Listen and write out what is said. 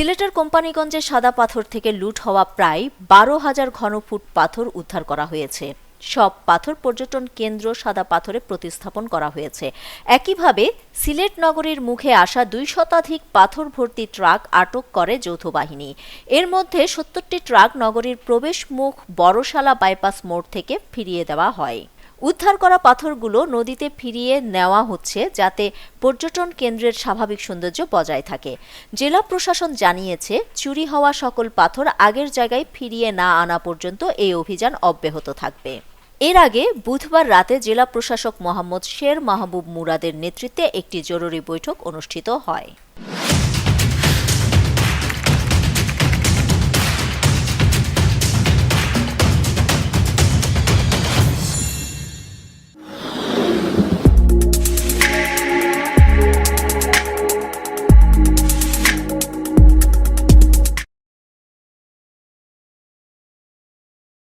সিলেটের কোম্পানিগঞ্জে সাদা পাথর থেকে লুট হওয়া প্রায় বারো হাজার ঘনফুট পাথর উদ্ধার করা হয়েছে। সব পাথর পর্যটন কেন্দ্র সাদা পাথরে প্রতিস্থাপন করা হয়েছে। একইভাবে সিলেট নগরীর মুখে আসা দুই শতাধিক পাথর ভর্তি ট্রাক আটক করে যৌথ বাহিনী। এর মধ্যে সত্তরটি ট্রাক নগরীর প্রবেশ মুখ বড়শালা বাইপাস মোড় থেকে ফিরিয়ে দেওয়া হয়। উদ্ধার করা পাথরগুলো নদীতে ফিরিয়ে নেওয়া হচ্ছে যাতে পর্যটন কেন্দ্রের স্বাভাবিক সৌন্দর্য বজায় থাকে। জেলা প্রশাসন জানিয়েছে, চুরি হওয়া সকল পাথর আগের জায়গায় ফিরিয়ে না আনা পর্যন্ত এই অভিযান অব্যাহত থাকবে। এর আগে বুধবার রাতে জেলা প্রশাসক মোহাম্মদ শের মাহবুব মুরাদের নেতৃত্বে একটি জরুরি বৈঠক অনুষ্ঠিত হয়।